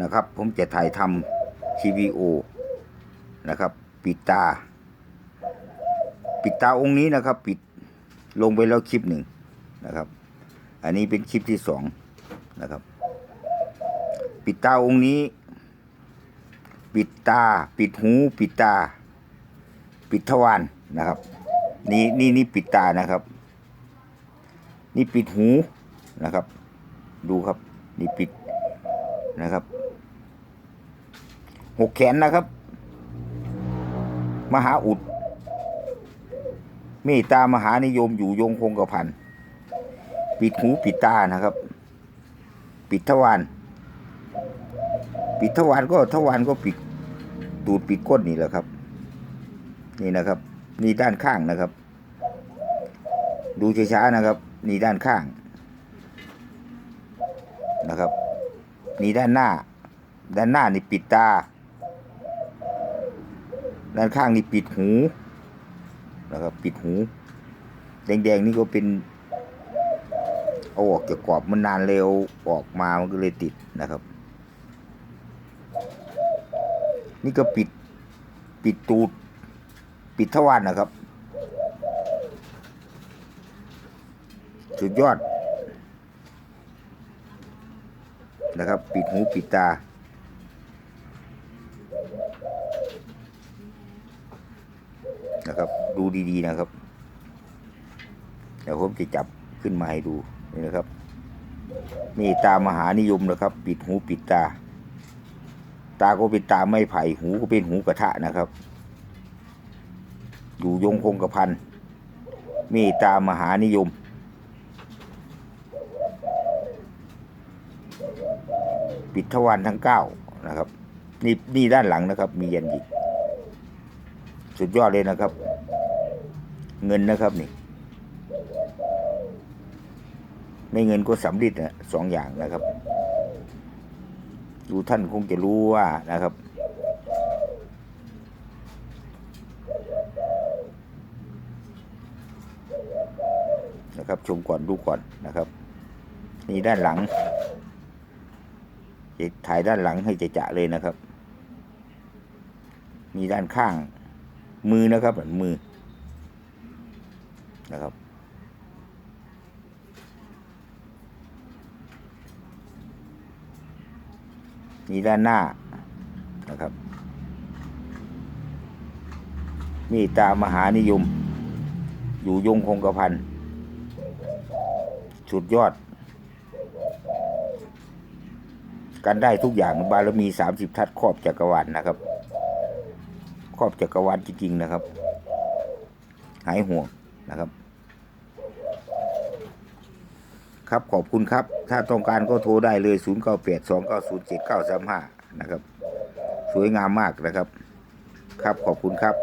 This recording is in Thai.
นะครับ ผมจะถ่ายทำทีวีโอนะครับ ปิดตา ปิดตาองค์นี้นะครับ ปิดลงไปแล้วคลิปหนึ่งนะครับ อันนี้เป็นคลิปที่สองนะครับ ปิดตาองค์นี้ ปิดตา ปิดหูปิดตา ปิดทวารนะครับ นี่นี่นี่ปิดตานะครับ นี่ปิดหูนะครับ ดูครับ นี่ปิดนะครับ หกแขนนะครับ มหาอุดเมตตามหานิยมอยู่ยงคงกระพันปิดหูปิดตานะครับ ปิดทวารปิดทวารก็ทวารก็ปิดตูดปิดก้นนี่แหละครับ นี่นะครับ นี่ด้านข้างนะครับ ดูช้าๆนะครับ นี่ด้านข้างนะครับ นี่ด้านหน้า ด้านหน้านี่ปิดตา ด้านข้างนี่ปิดหูนะครับ ปิดหู แดงๆนี่ก็เป็นเอาออกจากกรอบมันนานเร็วออกมามันก็เลยติดนะครับ นี่ก็ปิดปิดตูด ปิดทวารนะครับ สุดยอดนะครับ ปิดหูปิดตา นะครับ ดูดีๆนะครับเดี๋ยวผมจะจับขึ้นมาให้ดูนี่นะครับ นี่ตามหานิยมนะครับ ปิดหูปิดตา ตาก็เป็นตาไม้ไผ่หูก็เป็นหูกระทะนะครับ อยู่ยงคงกระพันมตตามหานิยมปิดทวารทั้งเก้านะครับ นี่นี่ด้านหลังนะครับ มียันหยิก สุดยอดเลยนะครับ เงินนะครับนี่ ไม่เงินก็สำลิดนะสองอย่างนะครับ ดูท่านคงจะรู้ว่านะครับนะครับชมก่อนดูก่อนนะครับ นี่ด้านหลังจะถ่ายด้านหลังให้จะจะเลยนะครับ มีด้านข้าง มือนะครับมือนะครับมีด้านหน้านะครับมีตามหานิยม อยู่ยงคงกระพันสุดยอด กันได้ทุกอย่างบารมีสามสิบทัศครอบจักรวาลนะครับ รอบจักรวาลจริงๆนะครับ หายห่วงนะครับ ครับขอบคุณครับ ถ้าต้องการก็โทรได้เลย 0 9 8 2 9 0 7 9 3 5 นะครับ สวยงามมากนะครับ ครับขอบคุณครับ